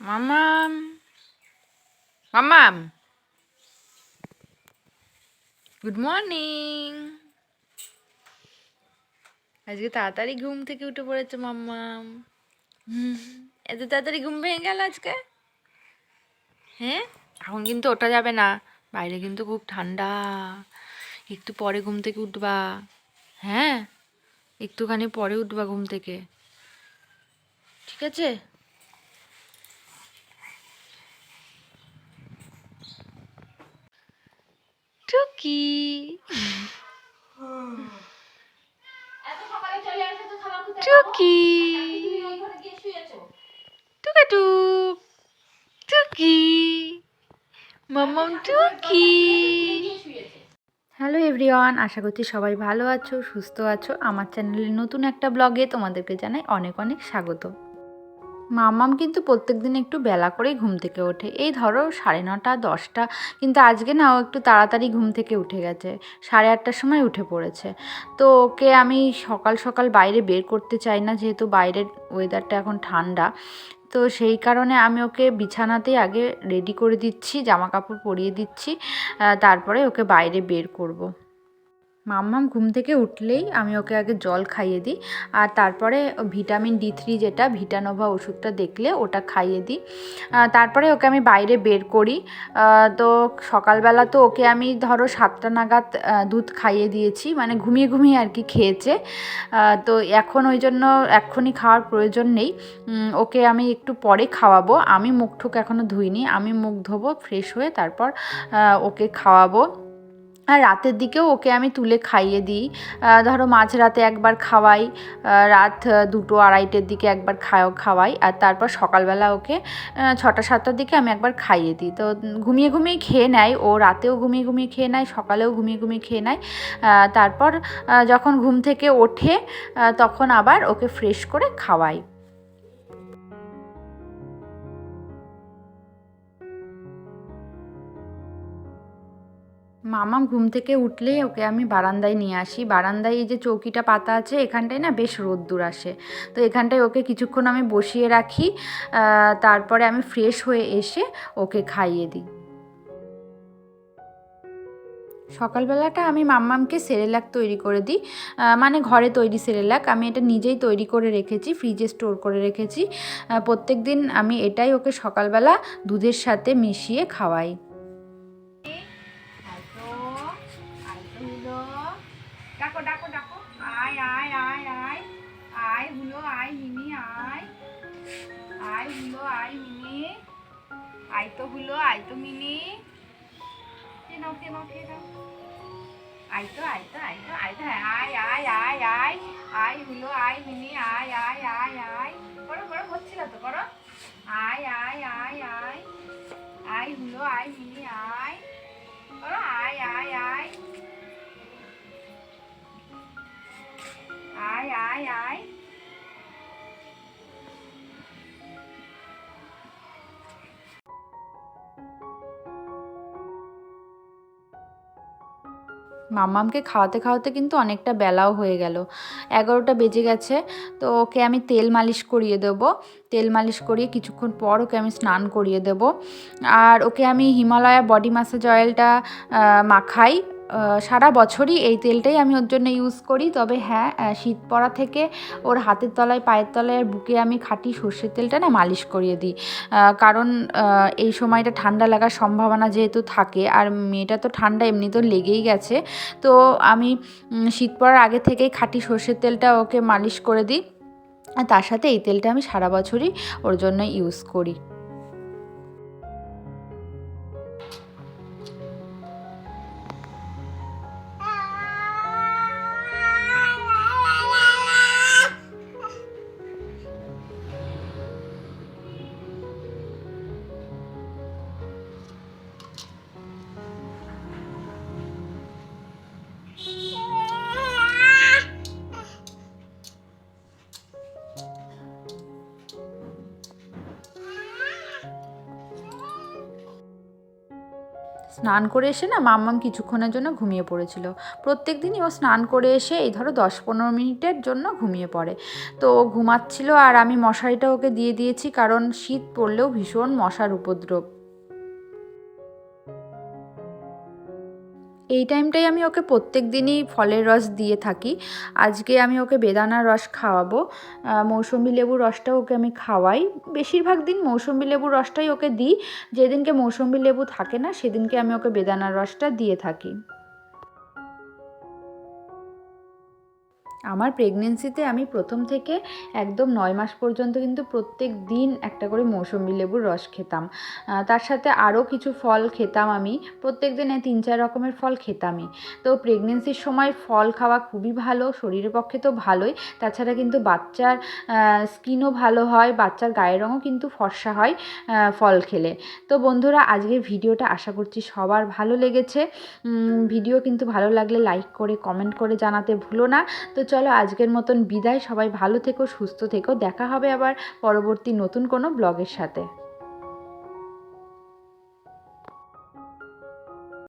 মামাম মামাম good morning আজকে তাড়াতাড়ি ঘুম থেকে উঠে পড়েছে, মাম্মাম। এত তাড়াতাড়ি ঘুম ভেঙে গেল আজকে? হ্যাঁ? এখন কিন্তু ওঠা যাবে না। বাইরে কিন্তু খুব ঠান্ডা। একটু পরে ঘুম থেকে উঠবা। হ্যাঁ? একটুখানি পরে উঠবা ঘুম থেকে। ঠিক আছে? টুকি। টুকি। টুকাটুক। টুকি। মাম্মাম টুকি। হ্যালো এভরিওয়ান, আশা করছি সবাই ভালো আছো, সুস্থ আছো। আমার চ্যানেলের নতুন একটা ব্লগে তোমাদেরকে জানাই অনেক অনেক স্বাগত। মামাম কিন্তু প্রত্যেক দিন একটু বেলা করেই ঘুম থেকে ওঠে। এই ধরো সাড়ে নটা, দশটা, কিন্তু আজকে না ও একটু তাড়াতাড়ি ঘুম থেকে উঠে গেছে। সাড়ে আটটার সময় উঠে পড়েছে। তো ওকে আমি সকাল সকাল বাইরে বের করতে চাই না, যেহেতু বাইরের ওয়েদারটা এখন ঠান্ডা। তো সেই কারণে আমি ওকে বিছানাতেই আগে রেডি করে দিচ্ছি জামা কাপড় পরিয়ে দিচ্ছি তারপরে ওকে বাইরে বের করব। মাম্মাম ঘুম থেকে উঠলেই আমি ওকে আগে জল খাইয়ে দিই আর তারপরে ভিটামিন ডি থ্রি যেটা, ভিটানোভা ওষুধটা দেখলে ওটা খাইয়ে দিই। তারপরে ওকে আমি বাইরে বের করি। তো সকালবেলা তো ওকে আমি ধরো সাতটা নাগাদ দুধ খাইয়ে দিয়েছি মানে ঘুমিয়ে ঘুমিয়ে আর কি খেয়েছে। তো এখন ওই জন্য এক্ষুনি খাওয়ার প্রয়োজন নেই। ওকে আমি একটু পরে খাওয়াবো। আমি মুখ ঠুক এখনও ধুইনি, আমি মুখ ধোবো, ফ্রেশ হয়ে তারপর ওকে খাওয়াবো। আর রাতের দিকেও ওকে আমি তুলে খাইয়ে দিই। ধরো মাঝরাতে একবার খাওয়াই রাত দুটো আড়াইটের দিকে একবার খাও খাওয়াই আর তারপর সকালবেলা ওকে ছটা, সাতটার দিকে আমি একবার খাইয়ে দিই। তো ঘুমিয়ে ঘুমিয়ে খেয়ে নেয়, ও রাতেও ঘুমিয়ে ঘুমিয়ে খেয়ে নেয়, সকালেও ঘুমিয়ে ঘুমিয়ে খেয়ে নেয়। তারপর যখন ঘুম থেকে ওঠে তখন আবার ওকে ফ্রেশ করে খাওয়াই। মামাম ঘুম থেকে উঠলেই ওকে আমি বারান্দায় নিয়ে আসি। বারান্দায় এই যে চৌকিটা পাতা আছে, এখানটায় না বেশ রোদ্দুর আসে। তো এখানটায় ওকে কিছুক্ষণ আমি বসিয়ে রাখি তারপরে আমি ফ্রেশ হয়ে এসে ওকে খাইয়ে দিই। সকালবেলাটা আমি মাম্মামকে সেরেলাক তৈরি করে দিই মানে ঘরে তৈরি সেরেলাক। আমি এটা নিজেই তৈরি করে রেখেছি, ফ্রিজে স্টোর করে রেখেছি। প্রত্যেক দিন আমি এটাই ওকে সকালবেলা দুধের সাথে মিশিয়ে খাওয়াই। ডাকো ডাকো ডাকো। আয় আয় আয় আয়। আয়, হুলো, আয় মিনি আয়। আয়, হুলো, আয় মিনি আয় তো হুলো, আয় তো মিনি কে নাও কে নাও আয় তো আয় তো আয় তো আয় তো আয় আয় আয় আয়। আয়, হুলো, আয় মিনি আয় আয় আয় আয়। করো করো, হচ্ছিল তো, করো। আয় আয় আয় আয়। আয়, হুলো, আয় মিনি আয়। করো, আয় আয় আয়। আয় আয় আয় খাওয়াতে খাওয়াতে কিন্তু অনেকটা বেলাও হয়ে গেল। এগারোটা বেজে গেছে, তো ওকে আমি তেল মালিশ করিয়ে দেবো। তেল মালিশ করিয়ে কিছুক্ষণ পর ওকে আমি স্নান করিয়ে দেবো। আর ওকে আমি হিমালয়া বডি ম্যাসাজ অয়েলটা মাখাই। সারা বছরই এই তেলটাই আমি ওর জন্য ইউজ করি। তবে হ্যাঁ শীত পড়া থেকে ওর হাতের তলায়, পায়ের তলায় আর বুকে আমি খাঁটি সর্ষের তেলটা না মালিশ করিয়ে দিই। কারণ এই সময়টা ঠান্ডা লাগার সম্ভাবনা যেহেতু থাকে, আর মেয়েটা তো ঠান্ডা এমনি তো লেগেই গেছে। তো আমি শীত পড়ার আগে থেকেই খাঁটি সর্ষের তেলটা ওকে মালিশ করে দিই। তার সাথে এই তেলটা আমি সারা বছরই ওর জন্য ইউজ করি। স্নান করে এসে না মাম্মাম কিছুক্ষণের জন্য ঘুমিয়ে পড়েছিল। প্রত্যেক দিনই ও স্নান করে এসে এই ধরো দশ পনেরো মিনিটের জন্য ঘুমিয়ে পড়ে। তো ও ঘুমাচ্ছিল আর আমি মশারিটা ওকে দিয়ে দিয়েছি কারণ শীত পড়লেও ভীষণ মশার উপদ্রব। এই টাইমটাই আমি ওকে প্রত্যেক দিনই ফলের রস দিয়ে থাকি। আজকে আমি ওকে বেদানার রস খাওয়াবো। মৌসুমি লেবুর রসটাও ওকে আমি খাওয়াই। বেশিরভাগ দিন মৌসুমি লেবুর রসটাই ওকে দিই। যেদিনকে মৌসুমি লেবু থাকে না, সেদিনকে আমি ওকে বেদানার রসটা দিয়ে থাকি। আমার প্রেগনেন্সিতে আমি প্রথম থেকে একদম নয় মাস পর্যন্ত কিন্তু প্রত্যেক দিন একটা করে মৌসুমি লেবুর রস খেতাম। তার সাথে আরও কিছু ফল খেতাম আমি। প্রত্যেক দিনে তিন, চার রকমের ফল খেতামই। তো প্রেগনেন্সির সময় ফল খাওয়া খুবই ভালো, শরীরের পক্ষে তো ভালোই। তাছাড়া কিন্তু বাচ্চার স্কিনও ভালো হয়, বাচ্চার গায়ের রঙও কিন্তু ফর্সা হয় ফল খেলে। তো বন্ধুরা, আজকের ভিডিওটা আশা করছি সবার ভালো লেগেছে। ভিডিও কিন্তু ভালো লাগলে লাইক করে কমেন্ট করে জানাতে ভুলো না। তো চলো আজকের মতন বিদায়। সবাই ভালো থেকো, সুস্থ থেকো। দেখা হবে আবার পরবর্তী নতুন কোনো ব্লগের সাথে।